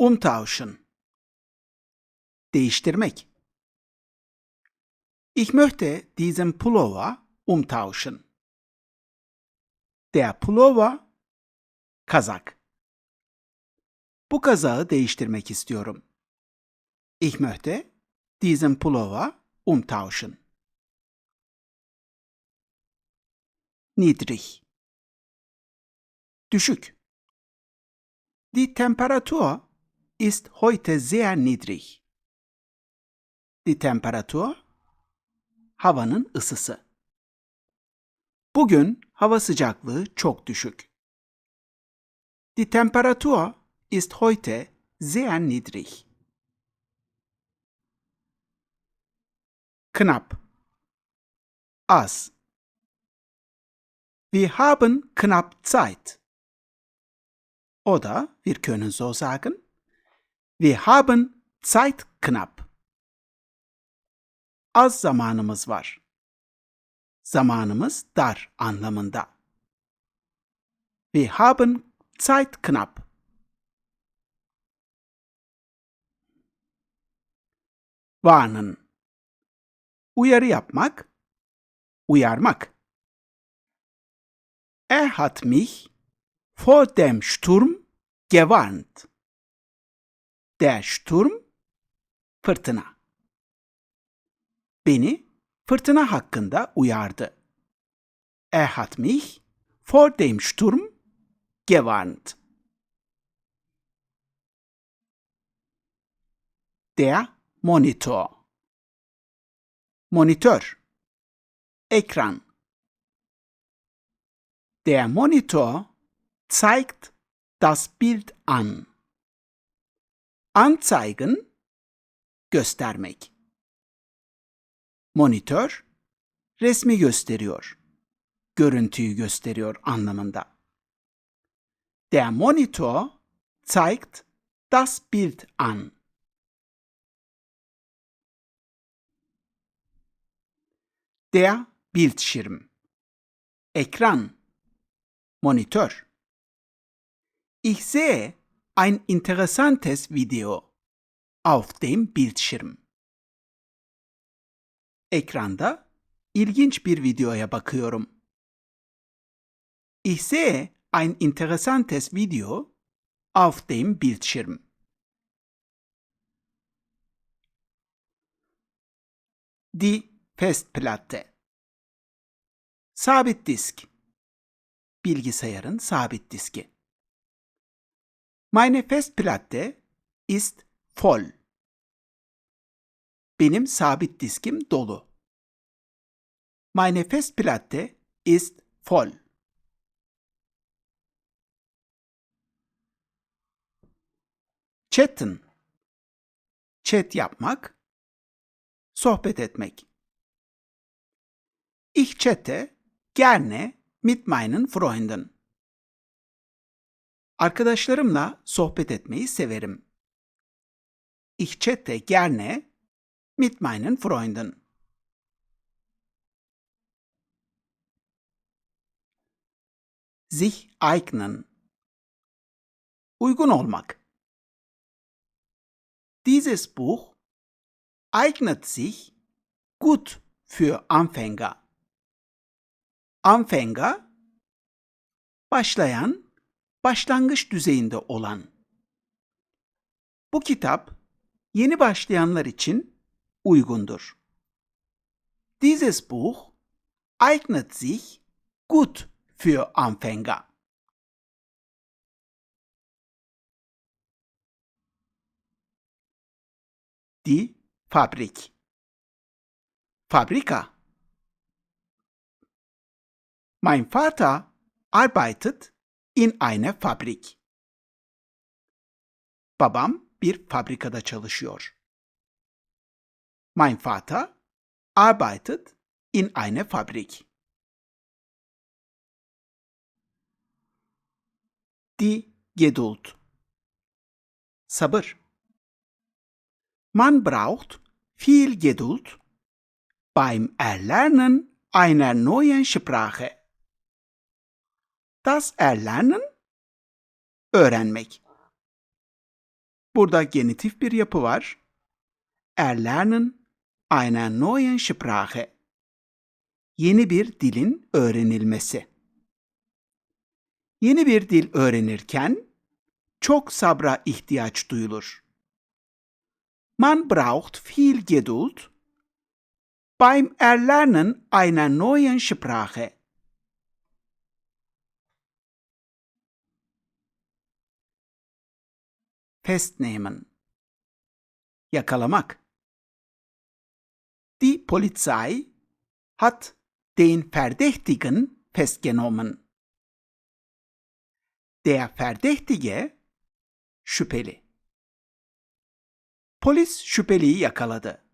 Umtauschen. Değiştirmek. Ich möchte diesen Pullover umtauschen. Der Pullover kazak. Bu kazağı değiştirmek istiyorum. Ich möchte diesen Pullover umtauschen. Niedrig. Düşük. Die Temperatur ist heute sehr niedrig. Die Temperatur havanın ısısı. Bugün hava sıcaklığı çok düşük. Die Temperatur ist heute sehr niedrig. Knapp. Az. Wir haben knapp Zeit. Oder wir können so sagen, wir haben Zeit knapp. Az zamanımız var. Zamanımız dar anlamında. Wir haben Zeit knapp. Warnen. Uyarı yapmak, uyarmak. Er hat mich vor dem Sturm gewarnt. Der Sturm, fırtına. Beni fırtına hakkında uyardı. Er hat mich vor dem Sturm gewarnt. Der Monitor. Monitör. Ekran. Der Monitor zeigt das Bild an. Anzeigen göstermek. Monitör resmi gösteriyor. Görüntüyü gösteriyor anlamında. Der Monitor zeigt das Bild an. Der Bildschirm. Ekran. Monitor. Ich sehe ein interessantes Video auf dem Bildschirm. Ekranda ilginç bir videoya bakıyorum. Ich sehe ein interessantes Video auf dem Bildschirm. Die Festplatte. Sabit disk. Bilgisayarın sabit diski. Meine Festplatte ist voll. Benim sabit diskim dolu. Meine Festplatte ist voll. Chatten. Chat yapmak. Sohbet etmek. Ich chatte gerne mit meinen Freunden. Arkadaşlarımla sohbet etmeyi severim. Ich chatte gerne mit meinen Freunden. Sich eignen. Uygun olmak. Dieses Buch eignet sich gut für Anfänger. Anfänger başlayan, başlangıç düzeyinde olan. Bu kitap yeni başlayanlar için uygundur. Dieses Buch eignet sich gut für Anfänger. Die Fabrik. Fabrika. Mein Vater arbeitet in einer Fabrik. Babam bir fabrikada çalışıyor. Mein Vater arbeitet in einer Fabrik. Die Geduld. Sabır. Man braucht viel Geduld beim Erlernen einer neuen Sprache. Das Erlernen öğrenmek. Burada genitif bir yapı var. Erlernen eine neue Sprache. Yeni bir dilin öğrenilmesi. Yeni bir dil öğrenirken çok sabra ihtiyaç duyulur. Man braucht viel Geduld beim Erlernen einer neuen Sprache. Festnehmen. Yakalamak. Die Polizei hat den Verdächtigen festgenommen. Der Verdächtige şüpheli. Polis şüpheliyi yakaladı.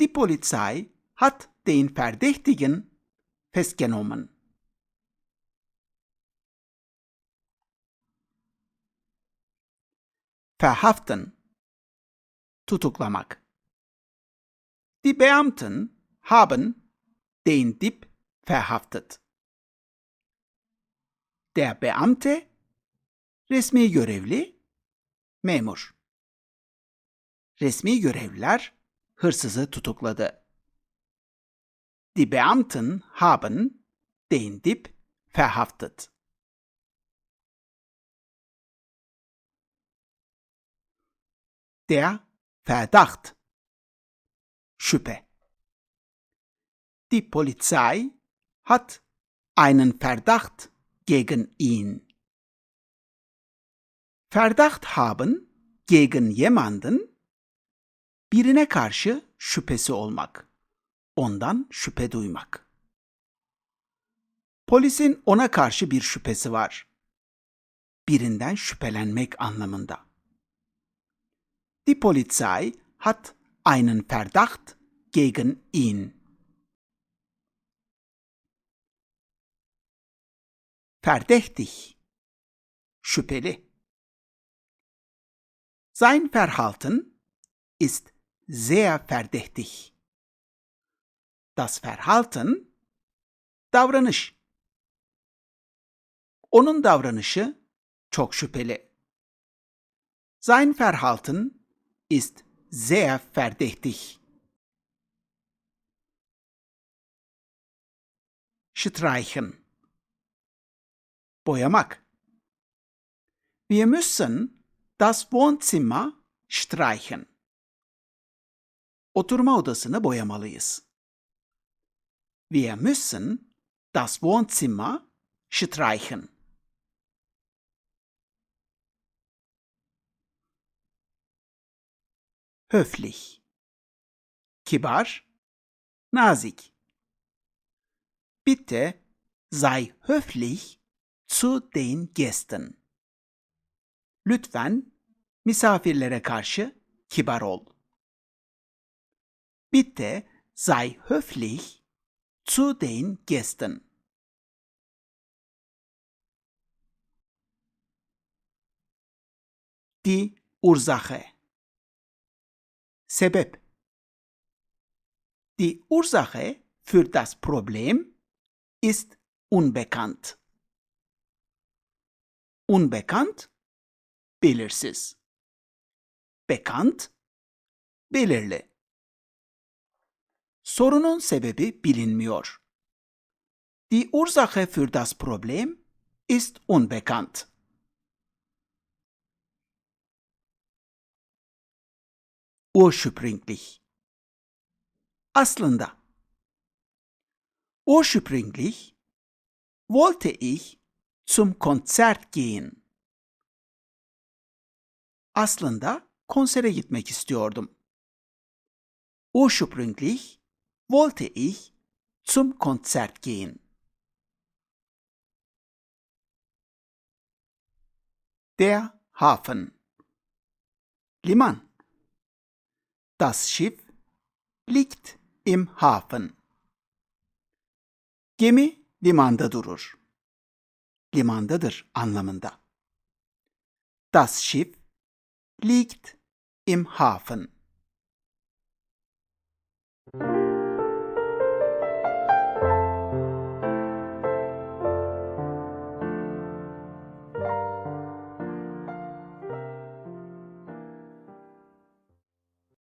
Die Polizei hat den Verdächtigen festgenommen. Verhaften tutuklamak. Die Beamten haben den Dieb verhaftet. Der Beamte resmi görevli memur. Resmi görevliler hırsızı tutukladı. Die Beamten haben den Dieb verhaftet. Der Verdacht. Şüphe. Die Polizei hat einen Verdacht gegen ihn. Verdacht haben gegen jemanden birine karşı şüphesi olmak. Ondan şüphe duymak. Polisin ona karşı bir şüphesi var. Birinden şüphelenmek anlamında. Die Polizei hat einen Verdacht gegen ihn. Verdächtig. Şüpheli. Sein Verhalten ist sehr verdächtig. Das Verhalten davranış. Onun davranışı çok şüpheli. Sein Verhalten ist sehr verdächtig. Streichen. Boyamak. Wir müssen das Wohnzimmer streichen. Oturma odasını boyamalıyız. Wir müssen das Wohnzimmer streichen. Höflich. Kibar, nazik. Bitte sei höflich zu den Gästen. Lütfen misafirlere karşı kibar ol. Bitte sei höflich zu den Gästen. Die Ursache. Sebep. Die Ursache für das Problem ist unbekannt. Unbekannt, belirsiz. Bekannt, belirli. Sorunun sebebi bilinmiyor. Die Ursache für das Problem ist unbekannt. Ursprünglich. Aslında. Ursprünglich wollte ich zum Konzert gehen. Aslında konsere gitmek istiyordum. Ursprünglich wollte ich zum Konzert gehen. Der Hafen. Liman. Das Schiff liegt im Hafen. Gemi limanda durur. Limandadır anlamında. Das Schiff liegt im Hafen.